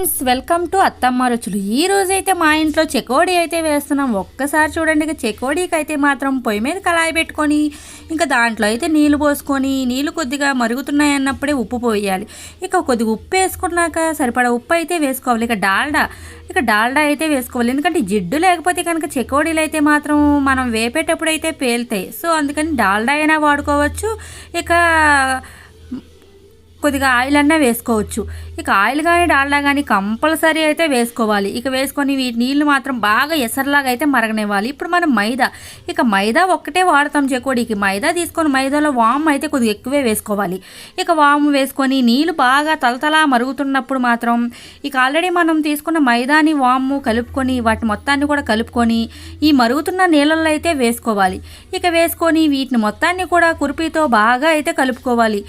Friends welcome to అత్తమ్మ రుచులు. ఈ రోజు అయితే మా ఇంట్లో చెకోడీ అయితే వేస్తున్నాం. ఒక్కసారి చూడండి ఇక చెకోడీకి అయితే మాత్రం పొయ్యి మీద కళాయి పెట్టుకొని ఇంకా దాంట్లో అయితే నీళ్ళు పోసుకొని నీళ్ళు కొద్దిగా మరుగుతున్నాయి అన్నప్పుడే ఉప్పు పోయాలి. ఇక కొద్దిగా ఉప్పు వేసుకున్నాక సరిపడా ఉప్పు అయితే వేసుకోవాలి. ఇక డాల్డా ఇక డాల్డా అయితే వేసుకోవాలి. ఎందుకంటే జిడ్డు లేకపోతే కనుక చెకోడీలు అయితే మాత్రం మనం వేపేటప్పుడు అయితే పేలుతాయి. సో అందుకని డాల్డా అయినా వాడుకోవచ్చు. ఇక కొద్దిగా ఆయిల్ అన్నా వేసుకోవచ్చు. ఇక ఆయిల్ కానీ డాల్డా కానీ కంపల్సరీ అయితే వేసుకోవాలి. ఇక వేసుకొని వీటి నీళ్ళు మాత్రం బాగా ఎసరలాగా అయితే మరగనివ్వాలి. ఇప్పుడు మనం మైదా ఇక మైదా ఒక్కటే వాడతాం చెకోడీకి మైదా తీసుకొని మైదాలో వామ్ అయితే కొద్దిగా ఎక్కువే వేసుకోవాలి. ఇక వాము వేసుకొని నీళ్ళు బాగా తలతలా మరుగుతున్నప్పుడు మాత్రం ఇక ఆల్రెడీ మనం తీసుకున్న మైదాని వాము కలుపుకొని వాటి మొత్తాన్ని కూడా కలుపుకొని ఈ మరుగుతున్న నీళ్ళల్లో అయితే వేసుకోవాలి. ఇక వేసుకొని వీటిని మొత్తాన్ని కూడా కురిపితో బాగా అయితే కలుపుకోవాలి.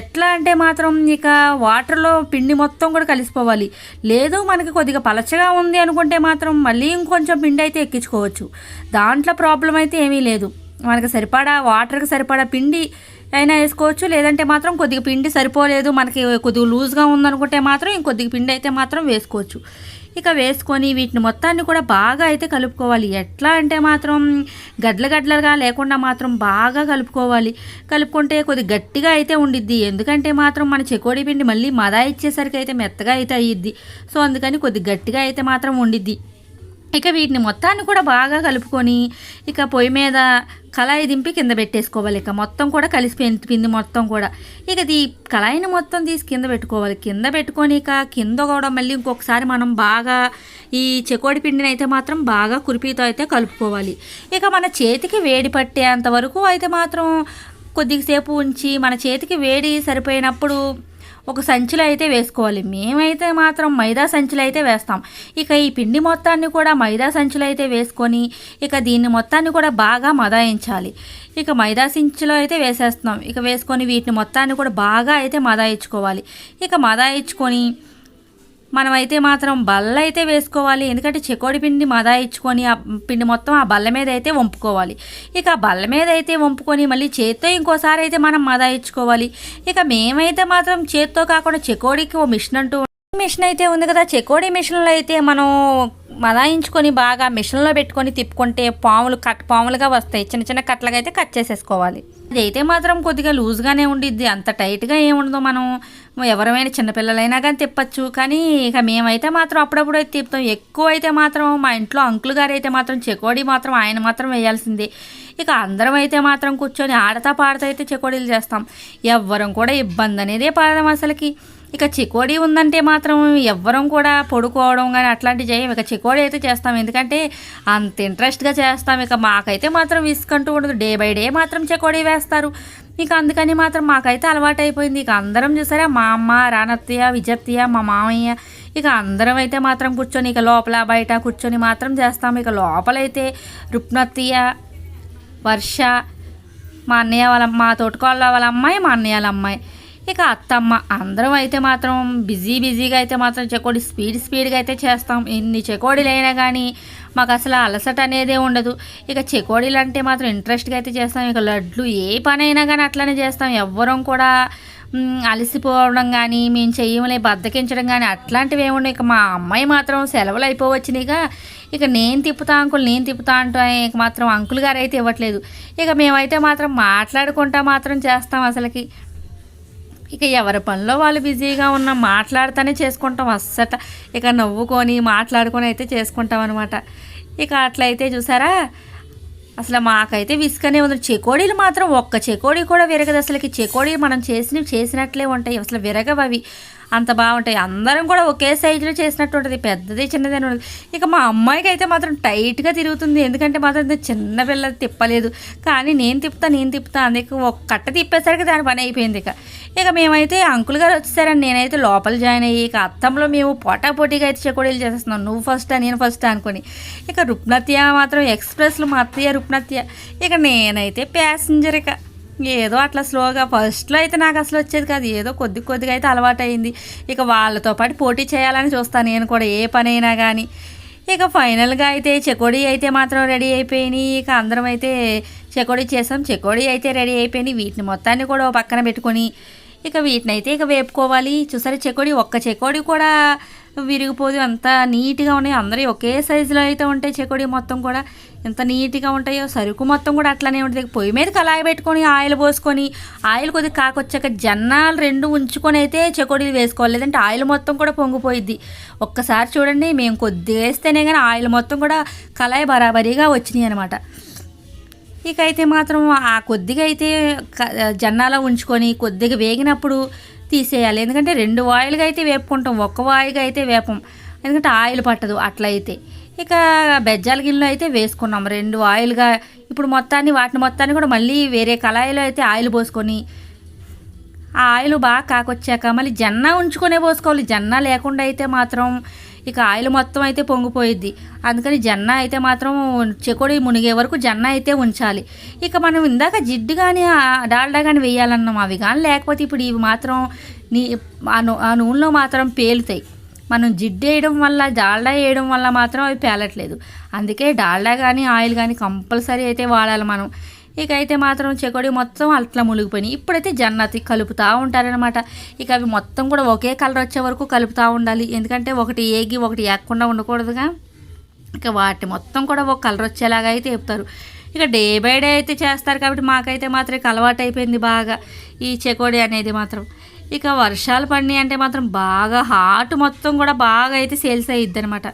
ఎట్లా అంటే మాత్రం ఇక వాటర్లో పిండి మొత్తం కూడా కలిసిపోవాలి. లేదు మనకి కొద్దిగా పలచగా ఉంది అనుకుంటే మాత్రం మళ్ళీ ఇంకొంచెం పిండి అయితే ఎక్కించుకోవచ్చు. దాంట్లో ప్రాబ్లం అయితే ఏమీ లేదు. మనకి సరిపడా వాటర్కి సరిపడా పిండి అయినా వేసుకోవచ్చు లేదంటే మాత్రం కొద్దిగా పిండి సరిపోలేదు మనకి కొద్దిగా లూజ్గా ఉందనుకుంటే మాత్రం ఇంకొద్దిగా పిండి అయితే మాత్రం వేసుకోవచ్చు. ఇక వేసుకొని వీటిని మొత్తాన్ని కూడా బాగా అయితే కలుపుకోవాలి. ఎట్లా అంటే మాత్రం గడ్ల గడ్లగా లేకుండా మాత్రం బాగా కలుపుకోవాలి. కలుపుకుంటే కొద్ది గట్టిగా అయితే ఉండిద్ది. ఎందుకంటే మాత్రం మన చెకోడి పిండి మళ్ళీ మదా ఇచ్చేసరికి అయితే మెత్తగా అయితే అయ్యిద్ది. సో అందుకని కొద్ది గట్టిగా అయితే మాత్రం ఉండిద్ది. ఇక వీటిని మొత్తాన్ని కూడా బాగా కలుపుకొని ఇక పొయ్యి మీద కళాయి దింపి కింద పెట్టేసుకోవాలి. ఇక మొత్తం కూడా కలిసి పిండి మొత్తం కూడా. ఇక ఈ కళాయిని మొత్తం తీసి కింద పెట్టుకోవాలి. కింద పెట్టుకొని ఇక కింద కూడా మళ్ళీ ఇంకొకసారి మనం బాగా ఈ చెకోడి పిండిని అయితే మాత్రం బాగా కురిపితో అయితే కలుపుకోవాలి. ఇక మన చేతికి వేడి పట్టేంత వరకు అయితే మాత్రం కొద్దిసేపు ఉంచి మన చేతికి వేడి సరిపోయినప్పుడు ఒక సంచిలో అయితే వేసుకోవాలి. మేమైతే మాత్రం మైదా సంచిలో అయితే వేస్తాం. ఇక ఈ పిండి మొత్తాన్ని కూడా మైదా సంచులు అయితే వేసుకొని ఇక దీన్ని మొత్తాన్ని కూడా బాగా మదాయించాలి. ఇక మైదా సంచిలో అయితే వేసేస్తున్నాం. ఇక వేసుకొని వీటిని మొత్తాన్ని కూడా బాగా అయితే మదాయించుకోవాలి. ఇక మదాయించుకొని మనమైతే మాత్రం బల్ల అయితే వేసుకోవాలి. ఎందుకంటే చెకోడి పిండి ఇచ్చుకొని ఆ పిండి మొత్తం ఆ బల్ల మీద అయితే వంపుకోవాలి. ఇక ఆ బల్ల మీద అయితే వంపుకొని మళ్ళీ చేత్తో ఇంకోసారి అయితే మనం మదా ఇచ్చుకోవాలి. ఇక మేమైతే మాత్రం చేత్తో కాకుండా చెకోడికి ఓ మిషన్ అంటూ మిషన్ అయితే ఉంది కదా. చెకోడి మిషన్లో అయితే మనం మదాయించుకొని బాగా మిషన్లో పెట్టుకొని తిప్పుకుంటే పాములు కట్ పాములుగా వస్తాయి. చిన్న చిన్న కట్లగా అయితే కట్ చేసేసుకోవాలి. అయితే మాత్రం కొద్దిగా లూజ్గానే ఉండిద్ది. అంత టైట్గా ఏముండదు మనం. ఎవరైనా చిన్నపిల్లలైనా కానీ తిప్పచ్చు. కానీ ఇక మేమైతే మాత్రం అప్పుడప్పుడు అయితే తిప్పుతాం. ఎక్కువ అయితే మాత్రం మా ఇంట్లో అంకుల్ గారు అయితే మాత్రం చెకోడి మాత్రం ఆయన మాత్రం వేయాల్సిందే. ఇక అందరం అయితే మాత్రం కూర్చొని ఆడతా పాడతా అయితే చెకోడీలు చేస్తాం. ఎవ్వరం కూడా ఇబ్బంది అనేదే పడదాం అసలుకి. ఇక చికోడీ ఉందంటే మాత్రం ఎవ్వరం కూడా పడుకోవడం కానీ అట్లాంటివి చేయం ఇక చికోడీ అయితే చేస్తాం. ఎందుకంటే అంత ఇంట్రెస్ట్గా చేస్తాం. ఇక మాకైతే మాత్రం విసుకంటూ ఉండదు. డే బై డే మాత్రం చికోడీ వేస్తారు. ఇక అందుకని మాత్రం మాకైతే అలవాటు అయిపోయింది ఇక అందరం చూసారా? మా అమ్మ రానత్తయ్య విజత్తయ్య మా మామయ్య ఇక అందరం అయితే మాత్రం కూర్చొని ఇక లోపల బయట కూర్చొని మాత్రం చేస్తాం. ఇక లోపలైతే రుప్నత్తయ్య వర్ష మా అన్నయ్య వాళ్ళ మా తోటకోళ్ళ వాళ్ళ అమ్మాయి మా అన్నయ్య వాళ్ళ అమ్మాయి. ఇక అత్తమ్మ అందరం అయితే మాత్రం బిజీ బిజీగా అయితే మాత్రం చెకోడి స్పీడ్ స్పీడ్గా అయితే చేస్తాం. ఎన్ని చెకోడీలైనా కానీ మాకు అసలు అలసట అనేదే ఉండదు. ఇక చెకోడీలు అంటే మాత్రం ఇంట్రెస్ట్గా అయితే చేస్తాం. ఇక లడ్లు ఏ పని అయినా కానీ అట్లనే చేస్తాం. ఎవ్వరం కూడా అలసిపోవడం కానీ మేము చేయమని బద్దకించడం కానీ అట్లాంటివి ఏముండవు ఇక మా అమ్మాయి మాత్రం సెలవులు అయిపోవచ్చినాయిగా ఇక నేను తిప్పుతా అంకుల్ నేను తిప్పుతా అంటూ ఇక మాత్రం అంకుల్ గారు అయితే ఇవ్వట్లేదు. ఇక మేమైతే మాత్రం మాట్లాడుకుంటా మాత్రం చేస్తాం అసలుకి. ఇక ఎవరి పనిలో వాళ్ళు బిజీగా ఉన్న మాట్లాడుతూనే చేసుకుంటాం అస్సట. ఇక నవ్వుకొని మాట్లాడుకొని అయితే చేసుకుంటాం అనమాట ఇక అట్లయితే చూసారా? అసలు మాకైతే విసుకనే ఉంది. చెకోడీలు మాత్రం ఒక్క చెకోడీ కూడా విరగదు అసలుకి. చెకోడీ మనం చేసినవి చేసినట్లే ఉంటాయి. అసలు విరగవు అవి అంత బాగుంటాయి. అందరం కూడా ఒకే సైజులో చేసినట్టు ఉంటుంది పెద్దది చిన్నది అని ఉండదు. ఇక మా అమ్మాయికి అయితే మాత్రం టైట్గా తిరుగుతుంది. ఎందుకంటే మాత్రం ఇది చిన్న పిల్ల తిప్పలేదు. కానీ నేను తిప్పుతా నేను తిప్పుతా అందుకే ఒక కట్ట తిప్పేసరికి దాని పని అయిపోయింది ఇక. ఇక మేమైతే అంకుల్ గారు వచ్చేసారని నేనైతే లోపల జాయిన్ అయ్యి ఇక అత్తంలో మేము పోటా పోటీగా అయితే చెకోడీలు చేసేస్తున్నాం. నువ్వు ఫస్ట్ నేను ఫస్ట్ అనుకుని. ఇక రుప్నత్య మాత్రం ఎక్స్ప్రెస్లు మా అత్తయ్య రుప్నత్య. ఇక నేనైతే ప్యాసింజర్ ఇక. ఏదో అట్లా స్లోగా. ఫస్ట్లో అయితే నాకు అసలు వచ్చేది కాదు. ఏదో కొద్ది కొద్దిగా అయితే అలవాటు అయింది ఇక వాళ్ళతో పాటు పోటీ చేయాలని చూస్తాను నేను కూడా ఏ పని అయినా కానీ ఇక ఫైనల్గా అయితే చెకోడీ అయితే మాత్రం రెడీ అయిపోయినాయి. ఇక అందరం అయితే చెకోడీ చేసాం. చెకోడీ అయితే రెడీ అయిపోయినాయి వీటిని మొత్తాన్ని కూడా పక్కన పెట్టుకొని ఇక వీటిని అయితే ఇక వేపుకోవాలి. చూసారా చెకోడి ఒక్క చెకోడి కూడా విరిగిపోదు. అంత నీట్గా ఉన్నాయి. అందరూ ఒకే సైజులో అయితే ఉంటాయి చెకోడి మొత్తం కూడా. ఎంత నీట్గా ఉంటాయో సరుకు మొత్తం కూడా అట్లనే ఉంటుంది. పొయ్యి మీద కళాయి పెట్టుకొని ఆయిల్ పోసుకొని ఆయిల్ కొద్దిగా కాకొచ్చాక జన్నాలు రెండు ఉంచుకొని అయితే చెకోడీలు వేసుకోవాలి. లేదంటే ఆయిల్ మొత్తం కూడా పొంగిపోయిద్ది. ఒక్కసారి చూడండి మేము కొద్దిగా వేస్తేనే కానీ ఆయిల్ మొత్తం కూడా కళాయి బరాబరీగా వచ్చినాయి అనమాట ఇక అయితే మాత్రం ఆ కొద్దిగా అయితే జన్నాలో ఉంచుకొని కొద్దిగా వేగినప్పుడు తీసేయాలి. ఎందుకంటే రెండు వాయిల్గా అయితే వేపుకుంటాం ఒక్క వాయిగా అయితే వేపం. ఎందుకంటే ఆయిల్ పట్టదు అట్లా అయితే ఇక బెజ్జాల గిన్నెలో అయితే వేసుకున్నాం. రెండు ఆయిల్గా ఇప్పుడు మొత్తాన్ని వాటిని మొత్తాన్ని కూడా మళ్ళీ వేరే కళాయిలో అయితే ఆయిల్ పోసుకొని ఆ ఆయిల్ బాగా కాకొచ్చాక మళ్ళీ జన్న ఉంచుకొనే పోసుకోవాలి. జన్న లేకుండా అయితే మాత్రం ఇక ఆయిల్ మొత్తం అయితే పొంగిపోయిద్ది. అందుకని జన్న అయితే మాత్రం చెకోడి మునిగే వరకు జన్న అయితే ఉంచాలి. ఇక మనం ఇందాక జిడ్డు కానీ డాల్డా కానీ వేయాలన్నాం అవి కానీ లేకపోతే ఇప్పుడు ఇవి మాత్రం నీ ఆ నూ- ఆ నూనెలో మాత్రం పేలుతాయి. మనం జిడ్డు వేయడం వల్ల డాల్డా వేయడం వల్ల మాత్రం అవి పేలట్లేదు. అందుకే డాల్డా కానీ ఆయిల్ కానీ కంపల్సరీ అయితే వాడాలి మనం. ఇక అయితే మాత్రం చెకోడి మొత్తం అట్లా మునిగిపోయినాయి. ఇప్పుడైతే జన్నతి కలుపుతూ ఉంటారనమాట ఇక అవి మొత్తం కూడా ఒకే కలర్ వచ్చే వరకు కలుపుతూ ఉండాలి. ఎందుకంటే ఒకటి ఏగి ఒకటి ఏగకుండా ఉండకూడదుగా. ఇక వాటి మొత్తం కూడా ఒక కలర్ వచ్చేలాగా అయితే చెప్తారు. ఇక డే బై డే అయితే చేస్తారు కాబట్టి మాకైతే మాత్రం ఇక అలవాటు అయిపోయింది బాగా. ఈ చెకోడి అనేది మాత్రం. ఇక వర్షాలు పడినాయి అంటే మాత్రం బాగా హాట్ మొత్తం కూడా బాగా అయితే సేల్స్ అయ్యిద్ది అనమాట.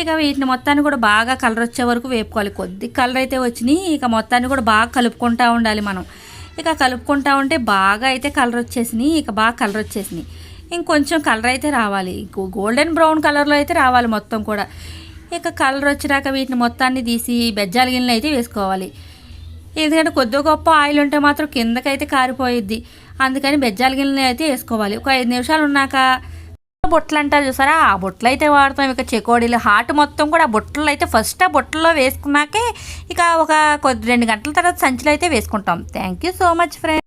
ఇక వీటిని మొత్తాన్ని కూడా బాగా కలర్ వచ్చే వరకు వేపుకోవాలి. కొద్ది కలర్ అయితే వచ్చినాయి ఇక మొత్తాన్ని కూడా బాగా కలుపుకుంటూ ఉండాలి మనం. ఇక కలుపుకుంటా ఉంటే బాగా అయితే కలర్ వచ్చేసినాయి ఇక బాగా కలర్ వచ్చేసినాయి. ఇంకొంచెం కలర్ అయితే రావాలి. ఇంకో గోల్డెన్ బ్రౌన్ కలర్లో అయితే రావాలి మొత్తం కూడా. ఇక కలర్ వచ్చినాక వీటిని మొత్తాన్ని తీసి బెజ్జాల గిన్నెలు అయితే వేసుకోవాలి. ఎందుకంటే కొద్ది గొప్ప ఆయిల్ ఉంటే మాత్రం కిందకైతే కారిపోయిద్ది. అందుకని బెజ్జాల గిన్నెలు అయితే వేసుకోవాలి. ఒక ఐదు నిమిషాలు ఉన్నాక బొట్టలు అంటారు చూసారా? ఆ బొట్టలు అయితే వాడతాం. ఇక చెకోడీలు హాట్ మొత్తం కూడా ఆ బొట్టలు అయితే ఫస్ట్ ఆ బొట్టల్లో వేసుకున్నాకే ఇక ఒక కొద్ది రెండు గంటల తర్వాత సంచిలో అయితే వేసుకుంటాం. Thank you so much friend